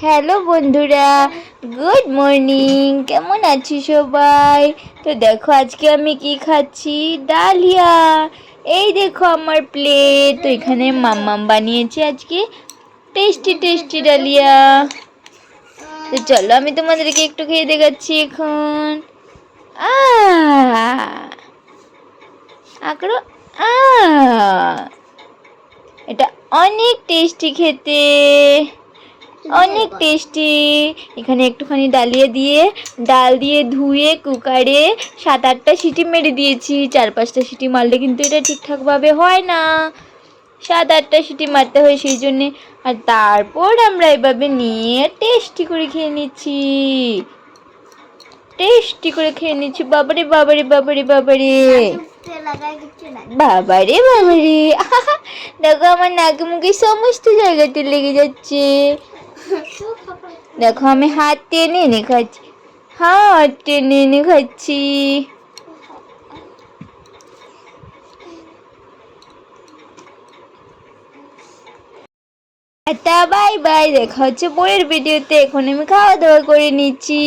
Hello বন্ধুরা good morning কেমন আছি সবাই? তো দেখো, আজকে আমি কি খাচ্ছি? ডালিয়া। এই দেখো আমার প্লেট তো এখানে মাম্মাম বানিয়েছে আজকে টেস্টি টেস্টি ডালিয়া। তো চলো, আমি তোমাদেরকে একটু খেয়ে দেখাচ্ছি এখন। আঁকড়ো এটা অনেক টেস্টি খেতে। অনেক টেস্টি। এখানে একটুখানি ডালিয়ে দিয়ে ডাল দিয়ে ধুয়ে কুকারে সাত আটটা সিটি মেরে দিয়েছি। চার পাঁচটা সিটি মারলে কিন্তু এটা ঠিকঠাকভাবে হয় না। সাত আটটা সিটি মারতে হয় সেই জন্যে। আর তারপর আমরা এভাবে নিয়ে টেস্টি করে খেয়ে নিচ্ছি। টেস্টি করে খেয়ে নিচ্ছি। বাবারে বাবারে বাবারে বাবারে। বাবারে বাবারে। দেখো আমার নাকে মুখে সমস্ত জায়গাতে লেগে যাচ্ছে। দেখো, আমি হাত টেনে এনে খাচ্ছি। হাত টেনে এনে খাচ্ছি। তা বাই বাই দেখা হচ্ছে পরের ভিডিওতে এখন আমি খাওয়া দাওয়া করে নিচ্ছি।